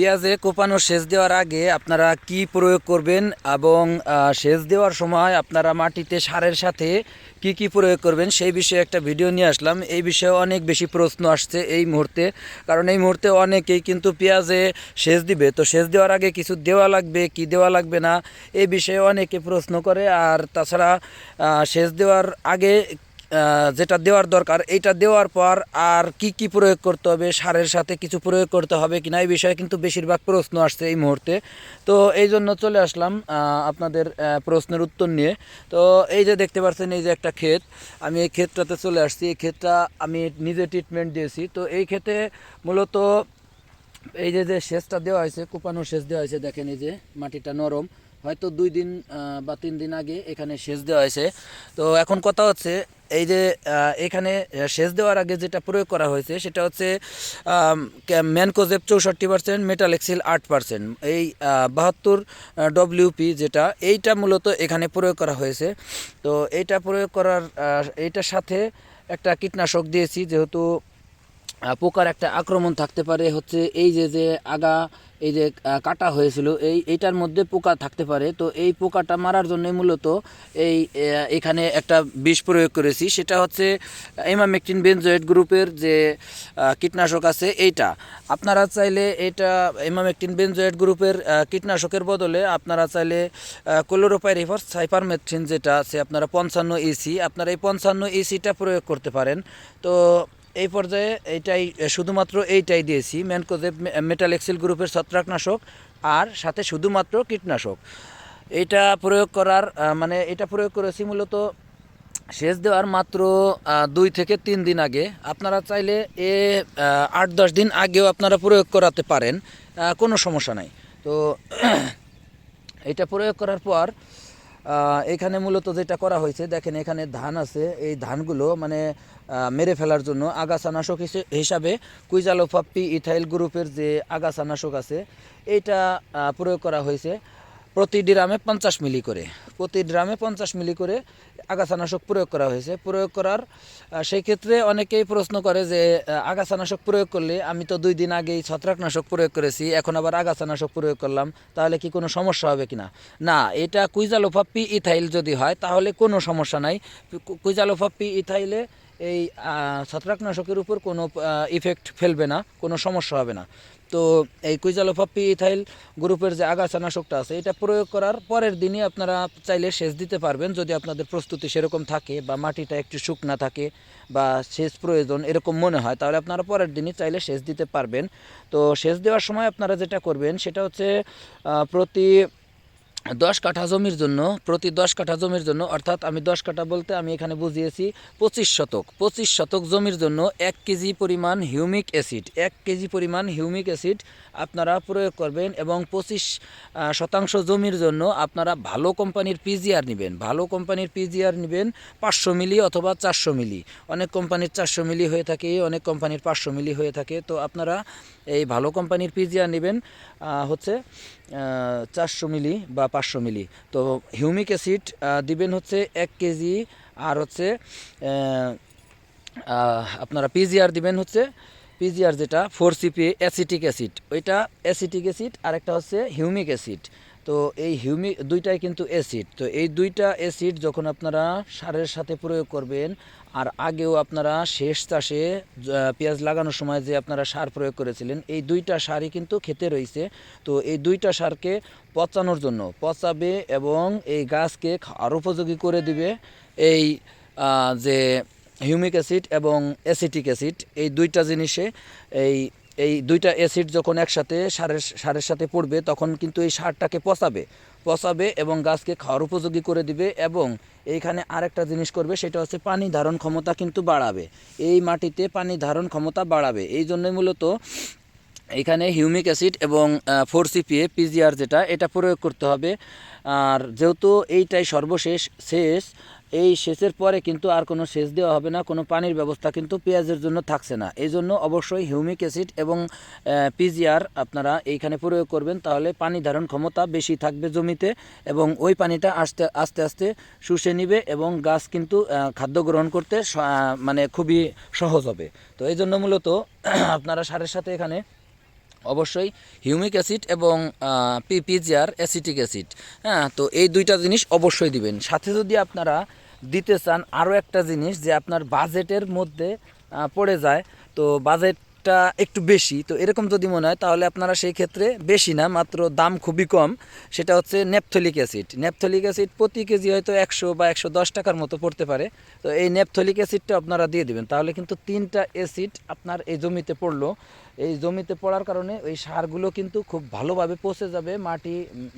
পেঁয়াজে কোপানো সেচ দেওয়ার আগে আপনারা কি প্রয়োগ করবেন এবং সেচ দেওয়ার সময় আপনারা মাটিতে সারের সাথে কি কি প্রয়োগ করবেন সেই বিষয়ে একটা ভিডিও নিয়ে আসলাম। এই বিষয়ে অনেক বেশি প্রশ্ন আসছে এই মুহূর্তে, কারণ এই মুহূর্তে অনেকেই কিন্তু পেঁয়াজে সেচ দিবে। তো সেচ দেওয়ার আগে কিছু দেওয়া লাগবে, কি দেওয়া লাগবে না, এই বিষয়ে অনেকে প্রশ্ন করে। আর তাছাড়া সেচ দেওয়ার আগে যেটা দেওয়ার দরকার, এইটা দেওয়ার পর আর কি কি প্রয়োগ করতে হবে, সারের সাথে কিছু প্রয়োগ করতে হবে কিনা, এই বিষয়ে কিন্তু বেশিরভাগ প্রশ্ন আসছে এই মুহূর্তে। তো এই জন্য চলে আসলাম আপনাদের প্রশ্নের উত্তর নিয়ে। তো এই যে দেখতে পাচ্ছেন, এই যে একটা ক্ষেত, আমি এই ক্ষেতটাতে চলে আসছি। এই ক্ষেতটা আমি নিজে ট্রিটমেন্ট দিয়েছি। তো এই ক্ষেতে মূলত এই যে যে সেচটা দেওয়া হয়েছে, কুপানো সেচ দেওয়া হয়েছে, দেখেন এই যে মাটিটা নরম। হয়তো দুই দিন বা তিন দিন আগে এখানে সেচ দেওয়া হয়েছে। তো এখন কথা হচ্ছে, এই যে এখানে সেচ দেওয়ার আগে যেটা প্রয়োগ করা হয়েছে সেটা হচ্ছে ম্যানকোজেব চৌষট্টি পার্সেন্ট মেটালেক্সিল আট পার্সেন্ট এই বাহাত্তর ডব্লিউপি যেটা, এইটা মূলত এখানে প্রয়োগ করা হয়েছে। তো এইটা প্রয়োগ করার এইটার সাথে একটা কীটনাশক দিয়েছি, যেহেতু পোকার একটা আক্রমণ থাকতে পারে। হচ্ছে এই যে যে আগা এই যে কাটা হয়েছিল, এই এইটার মধ্যে পোকা থাকতে পারে। তো এই পোকাটা মারার জন্য মূলত এই এখানে একটা বিষ প্রয়োগ করেছি। সেটা হচ্ছে এমামেকটিন বেনজয়েড গ্রুপের যে কীটনাশক আছে এইটা। আপনারা চাইলে এটা এমামেকটিন বেনজয়েড গ্রুপের কীটনাশকের বদলে আপনারা চাইলে ক্লোরোপাইরিফাস সাইপারমেথ্রিন যেটা আছে, আপনারা পঞ্চান্ন ইসি আপনারা এই পঞ্চান্ন ইসিটা প্রয়োগ করতে পারেন। তো এই পর্যায়ে এইটাই শুধুমাত্র এইটাই দিয়েছি। ম্যানকোজেব মেটাল এক্সেল গ্রুপের ছত্রাকনাশক আর সাথে শুধুমাত্র কীটনাশক। এটা প্রয়োগ করার মানে এটা প্রয়োগ করেছি মূলত সেচ দেওয়ার মাত্র দুই থেকে তিন দিন আগে। আপনারা চাইলে এ আট দশ দিন আগেও আপনারা প্রয়োগ করাতে পারেন। কোনো সমস্যা নাই। তো, এটা প্রয়োগ করার পর এখানে মূলত যেটা করা হয়েছে, দেখেন এখানে ধান আছে। এই ধানগুলো মানে মেরে ফেলার জন্য আগাছানাশক হিসে- হিসাবে কুইজালোফাপ্পি ইথাইল গ্রুপের যে আগাছানাশক আছে, এটা প্রয়োগ করা হয়েছে প্রতি ড্রামে পঞ্চাশ মিলি করে। প্রতি ড্রামে পঞ্চাশ মিলি করে আগাছানাশক প্রয়োগ করা হয়েছে। প্রয়োগ করার সেই ক্ষেত্রে অনেকেই প্রশ্ন করে যে আগাছানাশক প্রয়োগ করলে আমি তো দুই দিন আগেই ছত্রাকনাশক প্রয়োগ করেছি, এখন আবার আগাছানাশক প্রয়োগ করলাম, তাহলে কি কোনো সমস্যা হবে কিনা? না না এটা কুইজালোফাপ্পি ইথাইল যদি হয়, তাহলে কোনো সমস্যা নাই। কু- কুইজালোফাপ্পি ইথাইলে এই ছত্রাকনাশকের উপর কোনো ইফেক্ট ফেলবে না, কোনো সমস্যা হবে না। তো এই কুইজালোফাপ্পি ইথাইল গ্রুপের যে আগাছানাশকটা আছে, এটা প্রয়োগ করার পরের দিনই আপনারা চাইলে সেচ দিতে পারবেন। যদি আপনাদের প্রস্তুতি সেরকম থাকে বা মাটিটা একটু শুকনা থাকে বা সেচ প্রয়োজন এরকম মনে হয়, তাহলে আপনারা পরের দিনই চাইলে সেচ দিতে পারবেন। তো সেচ দেওয়ার সময় আপনারা যেটা করবেন, সেটা হচ্ছে প্রতি দশ কাঠা জমির জন্য, প্রতি দশ কাঠা জমির জন্য, অর্থাৎ আমি দশ কাঠা বলতে আমি এখানে বুঝিয়েছি পঁচিশ শতক। পঁচিশ শতক জমির জন্য এক কেজি পরিমাণ হিউমিক অ্যাসিড, এক কেজি পরিমাণ হিউমিক অ্যাসিড আপনারা প্রয়োগ করবেন এবং পঁচিশ শতাংশ জমির জন্য আপনারা ভালো কোম্পানির পিজিআর নেবেন। ভালো কোম্পানির পিজিআর নেবেন পাঁচশো মিলি অথবা চারশো মিলি। অনেক কোম্পানির চারশো মিলি হয়ে থাকে, অনেক কোম্পানির পাঁচশো মিলি হয়ে থাকে। তো আপনারা এই ভালো কোম্পানির পিজিআর নেবেন হচ্ছে চারশো মিলি বা পাঁচশো মিলি। তো হিউমিক অ্যাসিড দিবেন হচ্ছে এক কেজি আর হচ্ছে আপনারা পিজিআর দিবেন হচ্ছে পিজিআর যেটা ফোর সিপি অ্যাসিটিক অ্যাসিড ওইটা অ্যাসিটিক অ্যাসিড আর একটা হচ্ছে হিউমিক অ্যাসিড। তো এই হিউমি, দুইটাই কিন্তু অ্যাসিড। তো এই দুইটা অ্যাসিড যখন আপনারা সারের সাথে প্রয়োগ করবেন, আর আগেও আপনারা শেষ চাষে পেঁয়াজ লাগানোর সময় যে আপনারা সার প্রয়োগ করেছিলেন, এই দুইটা সারই কিন্তু খেতে রয়েছে। তো এই দুইটা সারকে পচানোর জন্য পচাবে এবং এই গাছকে খাওয়ার উপযোগী করে দিবে এই যে হিউমিক অ্যাসিড এবং অ্যাসিটিক অ্যাসিড। এই দুইটা জিনিসে এই এই দুইটা অ্যাসিড যখন একসাথে সারের সারের সাথে পড়বে, তখন কিন্তু এই সারটাকে পচাবে। পচাবে এবং গাছকে খাওয়ার উপযোগী করে দিবে এবং এইখানে আরেকটা জিনিস করবে, সেটা হচ্ছে পানি ধারণ ক্ষমতা কিন্তু বাড়াবে। এই মাটিতে পানি ধারণ ক্ষমতা বাড়াবে। এই জন্যই মূলত এখানে হিউমিক অ্যাসিড এবং ফোর সিপিএ পিজিআর যেটা, এটা প্রয়োগ করতে হবে। আর যেহেতু এইটাই সর্বশেষ শেষ, এই সেচের পরে কিন্তু আর কোনো সেচ দেওয়া হবে না, কোনো পানির ব্যবস্থা কিন্তু পেঁয়াজের জন্য থাকছে না। এই জন্য অবশ্যই হিউমিক অ্যাসিড এবং পিজিআর আপনারা এইখানে প্রয়োগ করবেন, তাহলে পানি ধারণ ক্ষমতা বেশি থাকবে জমিতে এবং ওই পানিটা আস্তে আস্তে আস্তে শুষে নিবে এবং গাছ কিন্তু খাদ্য গ্রহণ করতে মানে খুবই সহজ হবে। তো এই জন্য মূলত আপনারা সারের সাথে এখানে অবশ্যই হিউমিক অ্যাসিড এবং পিপিজিআর অ্যাসিটিক অ্যাসিড। হ্যাঁ তো এই দুইটা জিনিস অবশ্যই দিবেন। সাথে যদি আপনারা দিতে চান আরও একটা জিনিস যে আপনার বাজেটের মধ্যে পড়ে যায়, তো বাজেটটা একটু বেশি। তো এরকম যদি মনে হয়, তাহলে আপনারা সেই ক্ষেত্রে বেশি না, মাত্র দাম খুবই কম। সেটা হচ্ছে নেপথলিক অ্যাসিড। নেপথলিক অ্যাসিড প্রতি কেজি হয়তো একশো বা একশো দশ টাকার মতো পড়তে পারে। তো এই নেপথলিক অ্যাসিডটা আপনারা দিয়ে দেবেন। তাহলে কিন্তু তিনটা অ্যাসিড আপনার এই জমিতে পড়ল। এই জমিতে পড়ার কারণে ওই সারগুলো কিন্তু খুব ভালোভাবে পচে যাবে, মাটি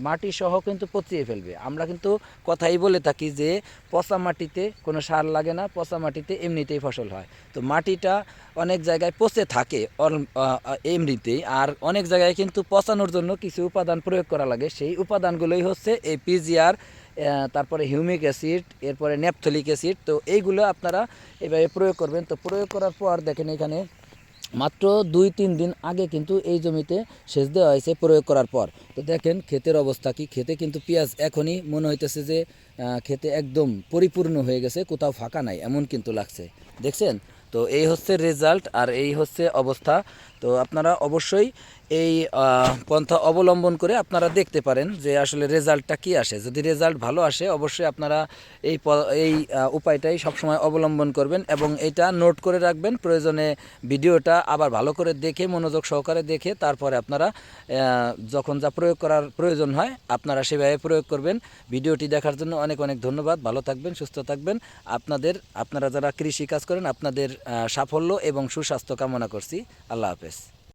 মাটি সহ কিন্তু পচিয়ে ফেলবে। আমরা কিন্তু কথাই বলে থাকি যে, পচা মাটিতে কোনো সার লাগে না, পচা মাটিতে এমনিতেই ফসল হয়। তো মাটিটা অনেক জায়গায় পচে থাকে এমনিতেই। আর অনেক জায়গায় কিন্তু পচানোর জন্য কিছু উপাদান প্রয়োগ করা লাগে। সেই উপাদানগুলোই হচ্ছে এই পিজিআর তারপরে হিউমিক অ্যাসিড, এরপরে ন্যাপথলিক অ্যাসিড। তো এইগুলো আপনারা এভাবে প্রয়োগ করবেন। তো প্রয়োগ করার পর দেখেন এখানে মাত্র দুই তিন দিন আগে কিন্তু এই জমিতে সেচ দেওয়া হয়েছে প্রয়োগ করার পর। তো দেখেন ক্ষেতের অবস্থা কি? ক্ষেতে কিন্তু পেঁয়াজ এখনই মনে হইতেছে যে ক্ষেতে একদম পরিপূর্ণ হয়ে গেছে, কোথাও ফাঁকা নাই, এমন কিন্তু লাগছে। দেখছেন? তো এই হচ্ছে রেজাল্ট আর এই হচ্ছে অবস্থা। তো আপনারা অবশ্যই এই পন্থা অবলম্বন করে আপনারা দেখতে পারেন যে আসলে রেজাল্টটা কি আসে। যদি রেজাল্ট ভালো আসে, অবশ্যই আপনারা এই এই উপায়টাই সবসময় অবলম্বন করবেন এবং এটা নোট করে রাখবেন। প্রয়োজনে ভিডিওটা আবার ভালো করে দেখে, মনোযোগ সহকারে দেখে, তারপরে আপনারা যখন যা প্রয়োগ করার প্রয়োজন হয়, আপনারা সেভাবে প্রয়োগ করবেন। ভিডিওটি দেখার জন্য অনেক অনেক ধন্যবাদ। ভালো থাকবেন, সুস্থ থাকবেন। আপনাদের, আপনারা যারা কৃষি কাজ করেন, আপনাদের সাফল্য এবং সুস্বাস্থ্য কামনা করছি। আল্লাহ হাফেজ।